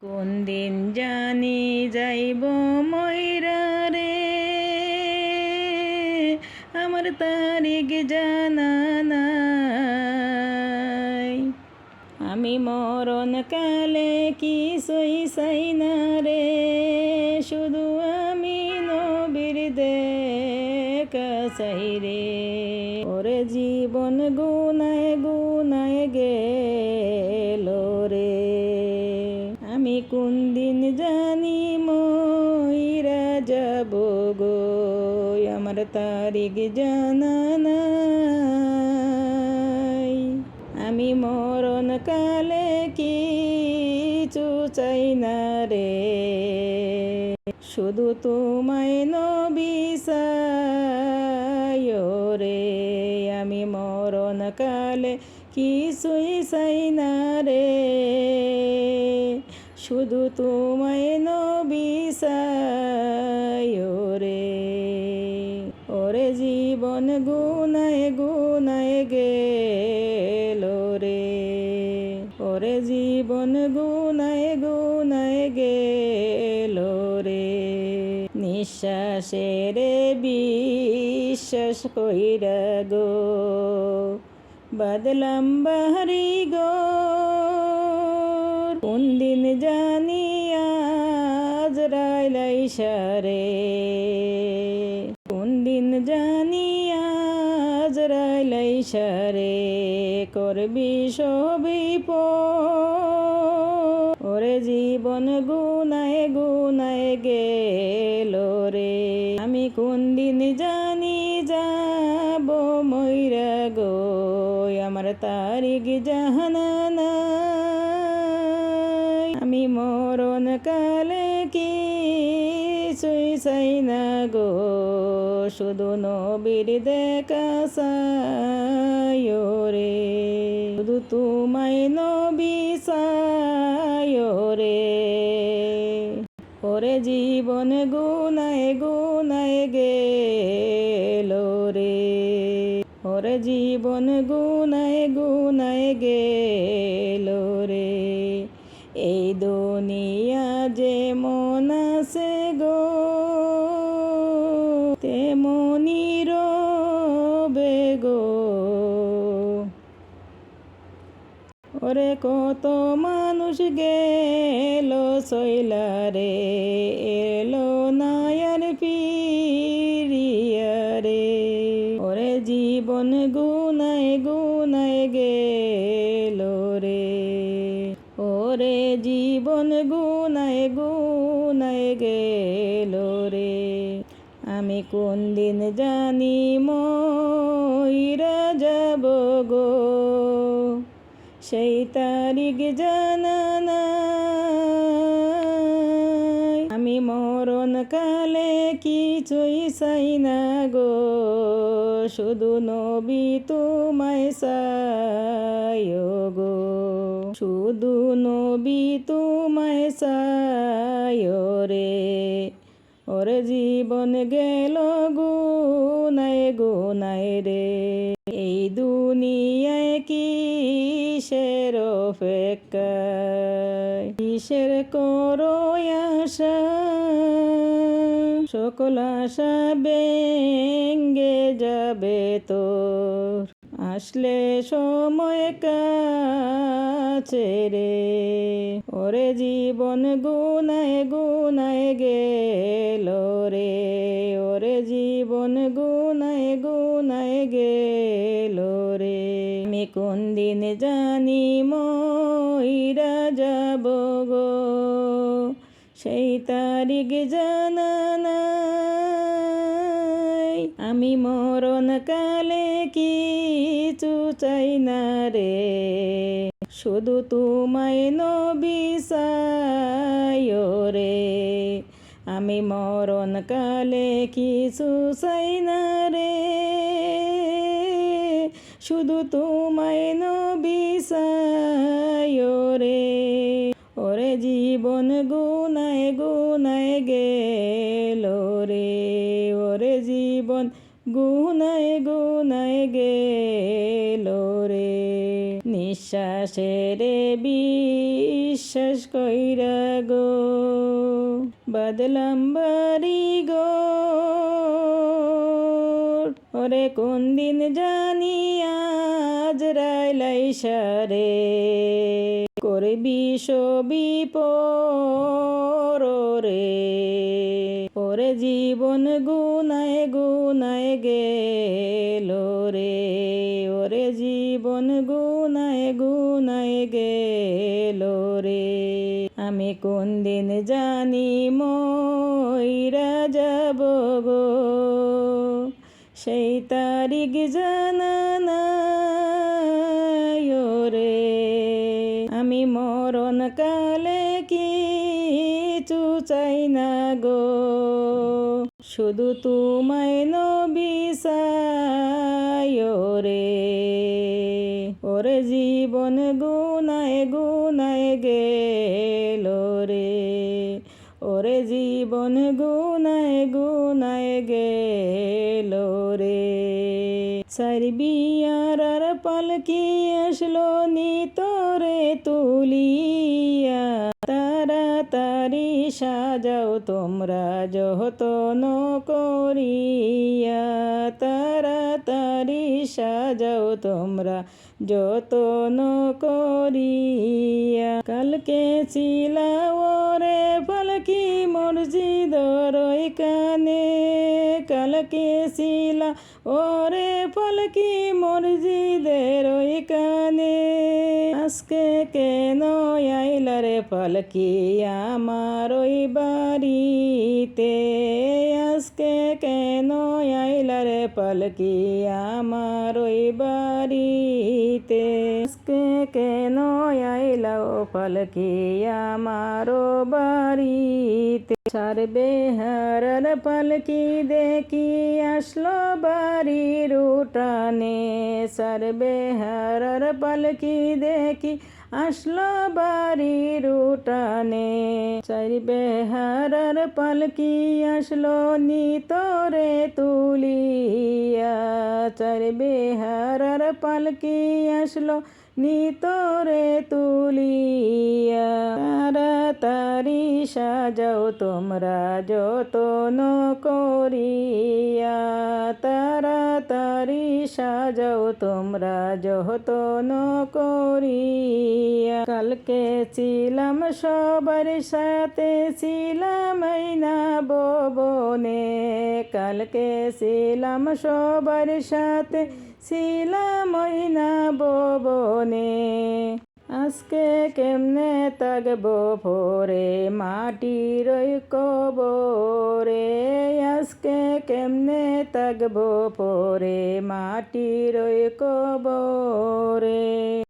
কোন দিন জানি যাইব ময়রা রে? আমার তারিখ জানা নাই। আমি মরণ কালে কি সই সাই না রে। শুধু আমি নবীর দেখা চাই রে। ওরে জীবন গুনায় দিন জানি মইরা যাব গো, আমার তারিখ জানা আমি মরণ কালে কিছু চাই না রে। শুধু তোমায় নবিসায় রে। আমি মরণ কালে কিছুই চাই না রে। শুধু তোমায় নবিসায় রে ওরে জীবন গুনায় গুনায় গেল রে, ওরে জীবন গুনায় গুনায় গেল রে। নিঃশ্বাসের বিশ্বাস কইরা গো, বাদলাম বাহারি গো। কোন দিন জানি আজ রাইলাই সারে কোন দিন জানি আজ রাইলাই সারে করবি সবই ওরে জীবন গুনায় গুনায় গেল রে। আমি কোন দিন জানি যাব ময়রা গো? আমার তারিখ জাহানা সাই না গো, শুধু নবীর দেখা রে শুধু তোমায় নবী সায় রে ওরে জীবন গুনায় গুনায় গেল রে। ওরে জীবন গুনায় গুনায় গেল রে। এই দুনিয়া যে মন ওরে কত মানুষ গেল সইলা রে, এলো নায়ার ফিরিয়া রে। ওরে জীবন গুনায় গুনায় গেল রে, ওরে জীবন গুনায় গুনায় গেল রে। আমি কোন দিন জানি ময়রা যাব গো। সেই তারিখ জানানা। আমি মরণ কালে কিছুই চাই না গো, শুধু নবী তোমায় সায় গো। শুধু নবী তোমায় রে, ওরে জীবন গেল গুনায় গুনায় রে। কিসের করো আশা। সকল আশা বেঙ্গে যাবে তোর। আসলে সময় কাছে রে। ওরে জীবন গুনায় গুনায় গেল রে। ওরে জীবন গুনায় গুনায় গেল রে। আমি কোন দিন জানি ময়রা তারিখ জানা আমি মরণ কালে কিছু চাই না রে। শুধু তোমায় নবিসায় রে। আমি মরণ কালে কিছু চাই না রে। শুধু তোমায় নবিসায় রে। ওরে জীবন গুনায় গুনায় গেল রে। ওরে জীবন গুনায় গুনায় গেল রে। নিঃশ্বাসের বিষ বিশ্বাস কইরা গো, বাদলাম বাড়ি গো। ওরে কোন দিন জানি আজ রাইলাই করবি সবি রে। ওরে জীবন গুনায় গুনায় গেল রে। ওরে জীবন গুনায় গুনায় গেল রে। আমি কোন দিন জানি ময়রা যাব গো। সেই তারিখ জানা নাই আমি মরণ কালে কিছু চাই না গো। শুধু তোমায় নবিসায় রে ওরে। জীবন গুনায় গুনায় গেল রে। ওরে জীবন গুনায় গুনায় রে সার বিয়ার আর পালকি আসলো নি তোরে তুলিয়া। তাড়াতাড়ি সাজাও তোমরা যতন করিয়া। তাড়াতাড়ি সাজাও তোমরা যতন করিয়া। কালকে ছিলা ওরে পালকি মসজিদর কানে। কালকে ছিলা ওরে পালকি মসজিদের কানে। আজকে কেন আইলা রে পালকি আমার ওই বাড়িতে? আজকে কেন আইলা রে পালকি আমার ওই বাড়িতে। আজকে কেন আইলা ও পালকি আমার বাড়িতে? সারবে হারার পালকি দেখি আসলো বাড়ির উঠানে। সারবে হারার পালকি দেখি আসলো বাড়ির উঠানে। চারবে হারার পালকি আসলো নিতরে তুলিয়া। চারবে হারার পালকি আসলো নিতরে তুলিয়া। তাড়াতাড়ি সাজাও তোমরা যত যতন করিয়া। তাড়াতাড়ি সাজাও তোমরা যতন করিয়া। কালকে ছিলাম, সবার সাথে ছিলাম না ববনে কালকে ছিলাম, সবার সাথে ছিলাম না ববনে আজকে কেমনে তাকবো ভোরে? মাটির কবরে। আজকে কেমনে তাকবো ভোরে? মাটির কবরে।